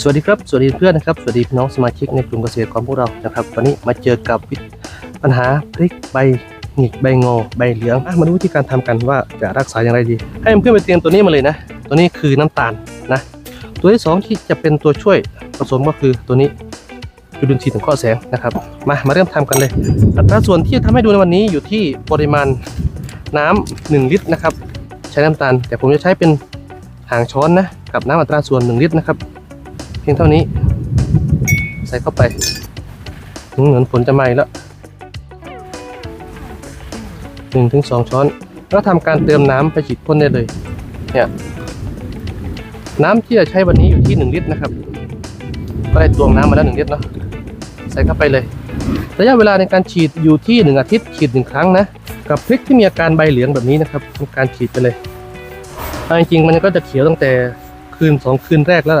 สวัสดีครับ สวัสดีเพื่อนนะครับ สวัสดีพี่น้องสมาชิกในกลุ่มเกษตรกรพวกเรานะครับ วันนี้มาเจอกับปัญหาพริกใบหงิกใบงอใบเหลืองอะมาดูวิธีการทำกันว่าจะรักษาอย่างไรดี ให้เพื่อนไปเตรียมตัวนี้มาเลยนะ ตัวนี้คือน้ำตาลนะ ตัวที่สองที่จะเป็นตัวช่วยผสมก็คือตัวนี้จุลินทรีย์ถึงข้อแสงนะครับ มามาเริ่มทำกันเลย อัตราส่วนที่จะทำให้ดูในวันนี้อยู่ที่ปริมาณน้ำหนึ่งลิตรนะครับ ใช้น้ำตาล แต่ผมจะใช้เป็นหางช้อนนะกับน้ำอัตราส่วนหนึ่งลิตรนะครับ เพียงเท่านี้ ใส่เข้าไปถึงเหมือนผลจะไหม้แล้วหนึ่งถึงสองช้อน แล้วทำการเติมน้ำไปฉีดพ่นได้เลย เนี่ย น้ำที่จะใช้วันนี้อยู่ที่หนึ่งลิตรนะครับ ก็ได้ตวงน้ำมาแล้วหนึ่งลิตรเนาะ ใส่เข้าไปเลย ระยะเวลาในการฉีดอยู่ที่หนึ่งอาทิตย์ฉีดหนึ่งครั้งนะ กับพริกที่มีอาการใบเหลืองแบบนี้นะครับทำการฉีดไปเลยจริงๆมันก็จะเขียวตั้งแต่คืนสองคืนแรกแล้วล่ะ